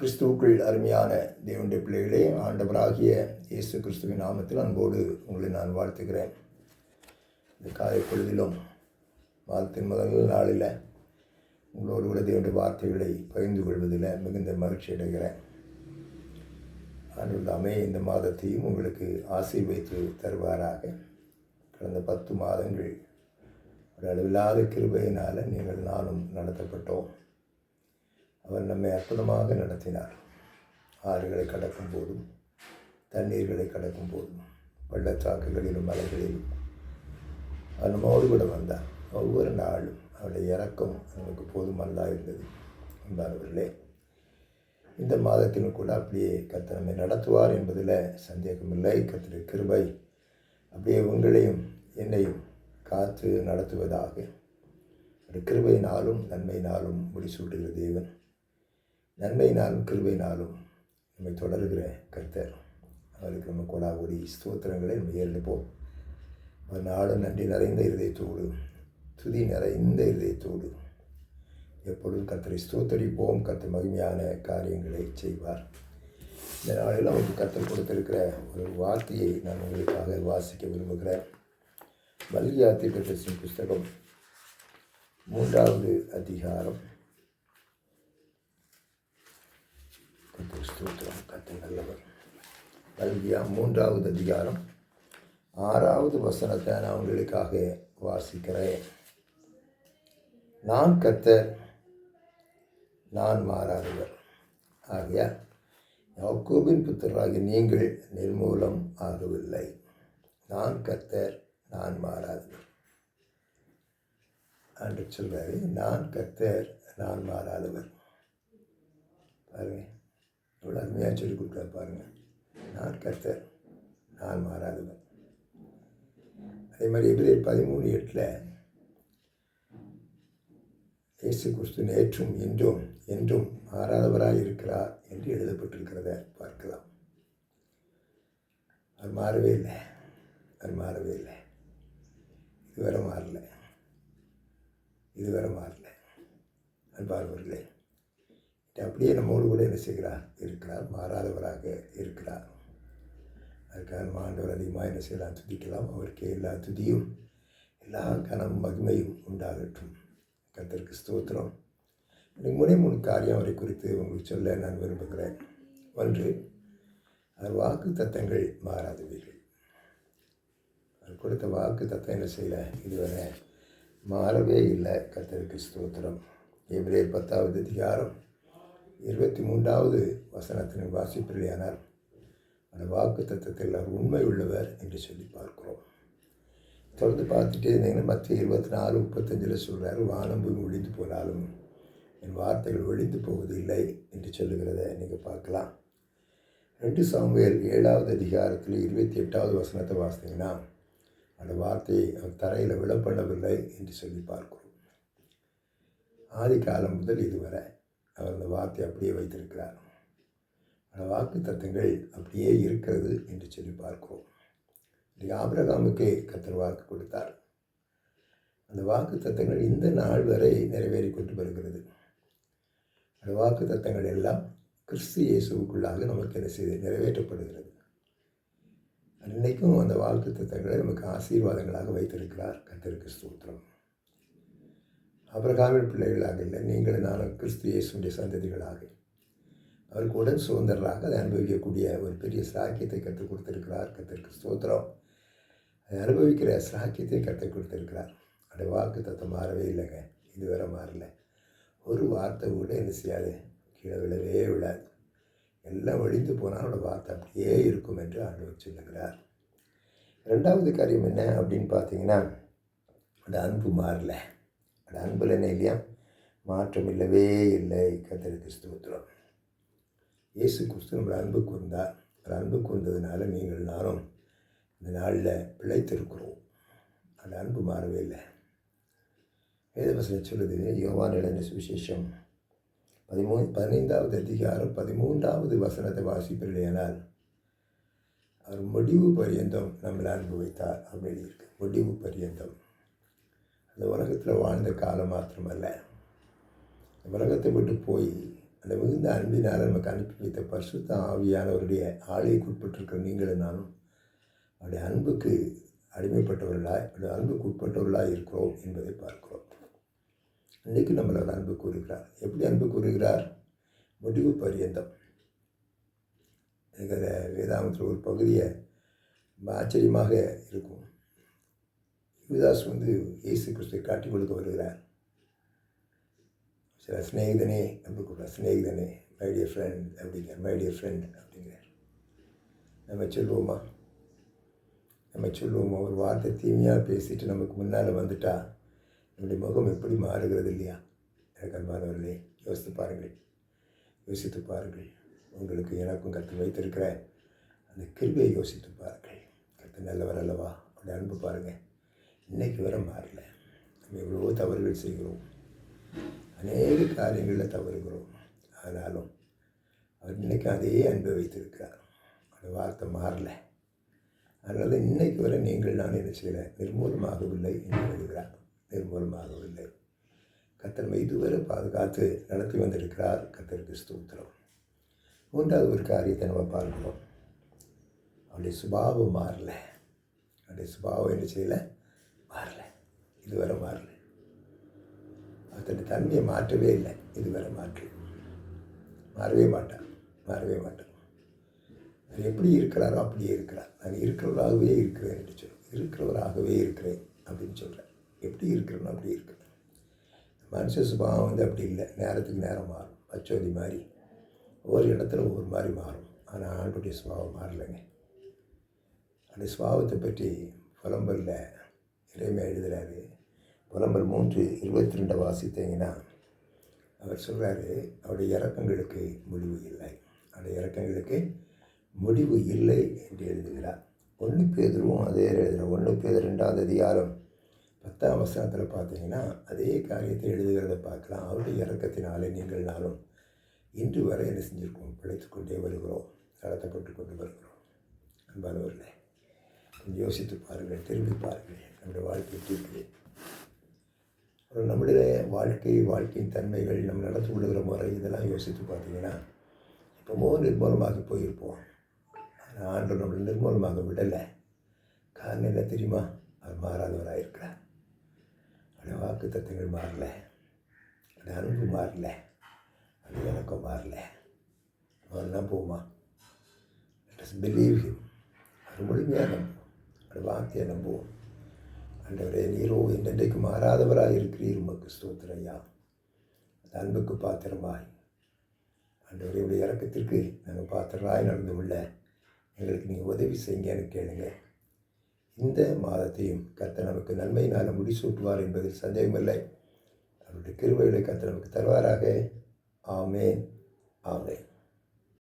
கிறிஸ்துவுக்குள் அருமையான தேவனுடைய பிள்ளைகளே ஆண்டவராகிய இயேசு கிறிஸ்துவின் நாமத்தில் அன்போடு உங்களை நான் வாழ்த்துகிறேன். இந்த காலை பொழுதிலும் மாதத்தின் முதல் நாளில் உங்களோடு கூட தேவனுடைய வார்த்தைகளை பகிர்ந்து கொள்வதில் மிகுந்த மகிழ்ச்சி அடைகிறேன். ஆண்டுள்ளாமே இந்த மாதத்தையும் உங்களுக்கு ஆசீர்வைத்து தருவாராக. கடந்த பத்து மாதங்கள் ஒரு அளவில்லாத கிருபையினால் நீங்கள் நானும் நடத்தப்பட்டோம். அவர் நம்மை அற்புதமாக நடத்தினார். ஆறுகளை கடக்கும் போதும் தண்ணீர்களை கடக்கும் போதும் பள்ளத்தாக்குகளிலும் மலைகளிலும் அவர் நம்மோடு கூட வந்தார். ஒவ்வொரு நாளும் அவருடைய இறக்கம் நமக்கு போதுமல்லா இருந்தது. என்பார்களே இந்த மாதத்திலும் கூட அப்படியே கர்த்தர் நம்மை நடத்துவார் என்பதில் சந்தேகமில்லை கத்திர கிருபை அப்படியே உங்களையும் என்னையும் காத்து நடத்துவதாக. ஒரு கிருபையினாலும் நன்மையினாலும் முடிசூட்டுகிற தேவன். நன்மையினாலும் கிருபையினாலும் நம்மை தொடர்கிற கர்த்தர். அவருக்கு நம்ம கொடாபொடி ஸ்தோத்திரங்களை நம்ம ஏறெடுப்போம் ஒரு நாளும் நன்றி நிறைந்த இருதயத்தோடு துதி நிறைந்த இருதயத்தோடு. எப்பொழுதும் கர்த்தரை ஸ்தோத்தரிப்போம். கர்த்தர் மகிமையான காரியங்களை செய்வார். இந்த நாளில் அவருக்கு கர்த்தர் கொடுத்திருக்கிற ஒரு வார்த்தையை நான் உங்களுக்காக வாசிக்க விரும்புகிறேன். மல்கியா தீர்க்கதரிசியின் புஸ்தகம் மூன்றாவது அதிகாரம். கர்த்தர் ஸ்தோத்திரம் கர்த்தர் நல்லவர் கல்வியா மூன்றாவது அதிகாரம். ஆறாவது வசனத்தை நான் உங்களுக்காக வாசிக்கிறேன். நான் கத்தர் நான் மாறாதவர். ஆகையால் யாக்கோபின் புத்தராகி நீங்கள் நிர்மூலம் ஆகவில்லை. நான் கத்தர் நான் மாறாதவர். என்று சொல்கிறாரு நான் கத்தர் நான் மாறாதவர். பாருங்கள் எவ்வளோ அருமையாக சொல்லி கொடுக்குற பாருங்கள் நான் கர்த்தர் நான் மாறாதவர். அதே மாதிரி எபிரேர் பதிமூணு எட்டில் இயேசு கிறிஸ்து நேற்றும் இன்றும் என்றும் மாறாதவராக இருக்கிறார் என்று எழுதப்பட்டிருக்கிறத பார்க்கலாம். அது மாறவே இல்லை. அது மாறவே இல்லை. இதுவரை மாறல. இதுவரை மாறல. அன்பார்வர்களே அப்படியே நம்மோடு கூட என்ன செய்கிறார்? இருக்கிறார். மாறாதவராக இருக்கிறார். அதுக்காக மாண்டவர் ஆண்டவர் அதிகமாக என்ன செய்யலாம்? துதிக்கலாம். அவருக்கு எல்லா துதியும் எல்லா கனம் மகிமையும் உண்டாகட்டும். கர்த்தருக்கு ஸ்தோத்திரம். எனக்கு முறை மூணு காரியம் அவரை குறித்து உங்களுக்கு சொல்ல நான் விரும்புகிறேன். ஒன்று அவர் வாக்கு தத்தங்கள் மாறாதவர்கள் அவர் கொடுத்த வாக்கு தத்தம் என்ன செய்யலை? இதுவரை மாறவே இல்லை. கர்த்தருக்கு ஸ்தோத்திரம். எபிரேர் பத்தாவது அதிகாரம் இருபத்தி மூன்றாவது வசனத்தின் வாசிப்பில்லையானார் அந்த வாக்கு தத்துவத்தில் அவர் உண்மை உள்ளவர் என்று சொல்லி பார்க்கிறோம். தொடர்ந்து பார்த்துட்டே இருந்தீங்கன்னா மத்திய இருபத்தி நாலு முப்பத்தஞ்சில் சொல்கிறார் வானம் பூமி ஒழிந்து போனாலும் என் வார்த்தைகள் ஒழிந்து போவதில்லை என்று சொல்லுகிறத நீங்கள் பார்க்கலாம். ரெண்டு சாமுவேல் ஏழாவது அதிகாரத்தில் இருபத்தி எட்டாவது வசனத்தை வாசித்தீங்கன்னா அந்த வார்த்தையை அவர் தரையில் விழப்படவில்லை என்று சொல்லி பார்க்கிறோம். ஆதி காலம் முதல் இதுவரை அவர் அந்த வார்த்தை அப்படியே வைத்திருக்கிறார். அந்த வாக்கு தத்தங்கள் அப்படியே இருக்கிறது என்று சொல்லி பார்க்கிறோம். இன்றைக்கு ஆபிரகாமுக்கு கத்தர் வாக்கு கொடுத்தார். அந்த வாக்கு தத்தங்கள் இந்த நாள் வரை நிறைவேறி கொண்டு வருகிறது. அந்த வாக்கு தத்தங்கள் எல்லாம் கிறிஸ்து இயேசுக்குள்ளாக நமக்கு என்ன செய்து நிறைவேற்றப்படுகிறது. இன்றைக்கும் அந்த வாக்கு தத்தங்களை நமக்கு ஆசீர்வாதங்களாக வைத்திருக்கிறார் கத்தருக்கு சூத்திரம் அபிரகாமின் பிள்ளைகளாக இல்லை நீங்கள் நானும் கிறிஸ்து இயேசுடைய சந்ததிகளாக. அவருக்கு உடன் சுதந்திரராக அதை அனுபவிக்கக்கூடிய ஒரு பெரிய சாக்கியத்தை கற்றுக் கொடுத்திருக்கிறார். கத்திற்கு ஸ்தோத்திரம். அதை அனுபவிக்கிற சாக்கியத்தை கற்றுக் கொடுத்திருக்கிறார். அந்த வாக்கு தத்தம் மாறவே இல்லைங்க. இதுவரை மாறல. ஒரு வார்த்தை கூட என்ன செய்யாது. கீழே விழவே விழாது. எல்லாம் ஒழிந்து போனால் அவனோட வார்த்தை அப்படியே இருக்கும் என்று ஆண்டவர் சொல்லுகிறார். ரெண்டாவது காரியம் என்ன அப்படின்னு பார்த்தீங்கன்னா அந்த அன்பு மாறலை. அந்த அன்பில் என்ன இல்லையா? மாற்றம் இல்லவே இல்லை. கத்தருக்கு ஸ்தோத்திரம். இயேசு கிறிஸ்து நம்மளை அன்புக்கு வந்தார் அவர் அன்புக்கு வந்ததுனால நீங்கள் நானும் இந்த நாளில் பிழைத்திருக்கிறோம். அந்த அன்பு மாறவே இல்லை. வேதவசனம் சொல்லுது யோவான் இளைஞ சுவிசேஷம்? பதிமூணு பதினைந்தாவது அதிகாரம் பதிமூன்றாவது வசனத்தை வாசிப்பில்லையானால் அவர் முடிவு பரியந்தம் நம்மளை அன்பு வைத்தார் அப்படின்னு இருக்கு. முடிவு பரியந்தம். அந்த உலகத்தில் வாழ்ந்த காலம் மாத்திரமல்ல. உலகத்தை விட்டு போய் அந்த மிகுந்த அன்பினால் நமக்கு அனுப்பி வைத்த பரிசுத்த ஆவியானவருடைய ஆலைக்குட்பட்டிருக்கிற நீங்களும் நானும் அவருடைய அன்புக்கு அடிமைப்பட்டவர்களாய் அவருடைய அன்புக்கு உட்பட்டவர்களாக இருக்கிறோம் என்பதை பார்க்கிறோம். இன்றைக்கு நம்மளை அவர் அன்பு கூறுகிறார். எப்படி அன்பு கூறுகிறார்? முடிவு பரியந்தம். எனக்கு அந்த வேதாமத்தில் ஒரு பகுதியை ரொம்ப ஆச்சரியமாக இருக்கும். யுவதாஸ் வந்து இயேசு கிறிஸ்துவை காட்டி கொடுக்க வருகிறார். சில ஸ்நேகிதனே அப்படி கூப்பிட்றார். ஸ்நேகிதனே மைடிய ஃப்ரெண்ட் அப்படிங்கிற மைடிய ஃப்ரெண்ட் அப்படிங்கிறார். நம்ம சொல்லுவோமா? நம்ம சொல்லுவோமா? ஒரு வார்த்தை தீமையாக பேசிட்டு நமக்கு முன்னால் வந்துட்டா நம்முடைய முகம் எப்படி மாறுகிறது இல்லையா? எனக்கு அன்பானவர்களே யோசித்து பாருங்கள். யோசித்து பாருங்கள். உங்களுக்கு எனக்கும் கற்று வைத்திருக்கிற அந்த கிருபியை யோசித்து பாருங்கள். கற்று நல்லவர் அல்லவா? அவருடைய அன்பு பாருங்கள் இன்றைக்கு வர மாறல. நம்ம எவ்வளவோ தவறுகள் செய்கிறோம். அநேக காரியங்களில் தவறுகிறோம். ஆனாலும் அவர் இன்றைக்கி அதே அன்பை வைத்திருக்கிறார். அந்த வார்த்தை மாறல. அதனால் இன்றைக்கு வரை நீங்கள் நான் என்ன செய்யலை? நிர்மூலமாகவில்லை என்று எழுதுகிறார். நிர்மூலமாகவில்லை. கத்தன்மை இதுவரை பாதுகாத்து நடத்தி வந்திருக்கிறார். கத்தருக்கு ஸ்தூத்திரம். மூன்றாவது ஒரு காரியத்தை நம்ம பார்க்கிறோம். அவருடைய சுபாவம் மாறல. அவருடைய சுபாவம் என்ன செய்யலை? மாறல. இதுவரை மாறல. அத்தனை தன்மையை மாற்றவே இல்லை. இதுவரை மாற்று. மாறவே மாட்டான் மாறவே மாட்டான் அவர் எப்படி இருக்கிறாரோ அப்படியே இருக்கிறார் நான் இருக்கிறவராகவே இருக்கிறேன் என்று சொல்கிறேன் இருக்கிறவராகவே இருக்கிறேன் அப்படின்னு சொல்கிறேன் எப்படி இருக்கிறேன்னு அப்படி இருக்கிறேன் மனுஷ சுபாவம் வந்து அப்படி இல்லை. நேரத்துக்கு நேரம் மாறும். பச்சோதி மாதிரி ஒவ்வொரு இடத்துல ஒவ்வொரு மாதிரி மாறும். ஆனால் ஆண்டுடைய சுபாவம் மாறலைங்க. அந்த சுபாவத்தை பற்றி புலம்பரில் இறைமையாக எழுதுகிறாரு புலம்பர் மூன்று இருபத்தி ரெண்டை வாசித்தீங்கன்னா அவர் சொல்கிறாரு அவருடைய இறக்கங்களுக்கு முடிவு இல்லை. அவருடைய இறக்கங்களுக்கு முடிவு இல்லை என்று எழுதுகிறார். ஒன்று பேதரும் அதே எழுதுகிறார். ஒன்று பேதர் ரெண்டாவது அதிகாரம் பத்தாம் வசனத்தில் பார்த்தீங்கன்னா அதே காரியத்தை எழுதுகிறத பார்க்கலாம். அவருடைய இறக்கத்தினாலே நீங்கள் நாளும் இன்று வரை என்ன செஞ்சுருக்கோம்? பிழைத்து கொண்டே வருகிறோம். நடத்தப்பட்டு கொண்டு வருகிறோம். அன்பானவர்களே யோசித்து பாருங்கள் திரும்பி பாருங்கள் நம்முடைய வாழ்க்கை எப்படி அப்புறம் நம்முடைய வாழ்க்கை வாழ்க்கையின் தன்மைகள் நம்ம நடந்து கொள்ளுகிற முறை இதெல்லாம் யோசித்து பார்த்தீங்கன்னா எப்போவோ நிர்மூலமாகி போயிருப்போம். ஆனால் ஆண்டு நம்மளை நிர்மூலமாக விடலை. காரணம் என்ன தெரியுமா? அவர் மாறாதவராக இருக்கிறார் அவருடைய வாக்கு தத்துவங்கள் மாறல. அந்த அன்பு மாறல. அந்த எனக்கும் மாறல. அவன் நம்புவோமா பிலீவ் ஹிம் அவர் முழுமையாக நம்புவோம். அவருடைய வார்த்தையை நம்புவோம். ஆண்டவரே நீரோ என்றென்றைக்கு மாறாதவராக இருக்கிறீர். உமக்கு ஸ்தோத்திரையா அந்த அன்புக்கு பாத்திரமாய். ஆண்டவரே உடைய இறக்கத்திற்கு நாங்கள் பாத்திரராய் நடந்து கொள்ள எங்களுக்கு நீங்கள் உதவி செய்யுங்கன்னு கேளுங்க. இந்த மாதத்தையும் கத்த நமக்கு நன்மையினால் முடிசூட்டுவார் என்பதில் சந்தேகமில்லை. அவருடைய கிருவைகளை கத்த நமக்கு தருவாராக. ஆமேன். ஆமேன்.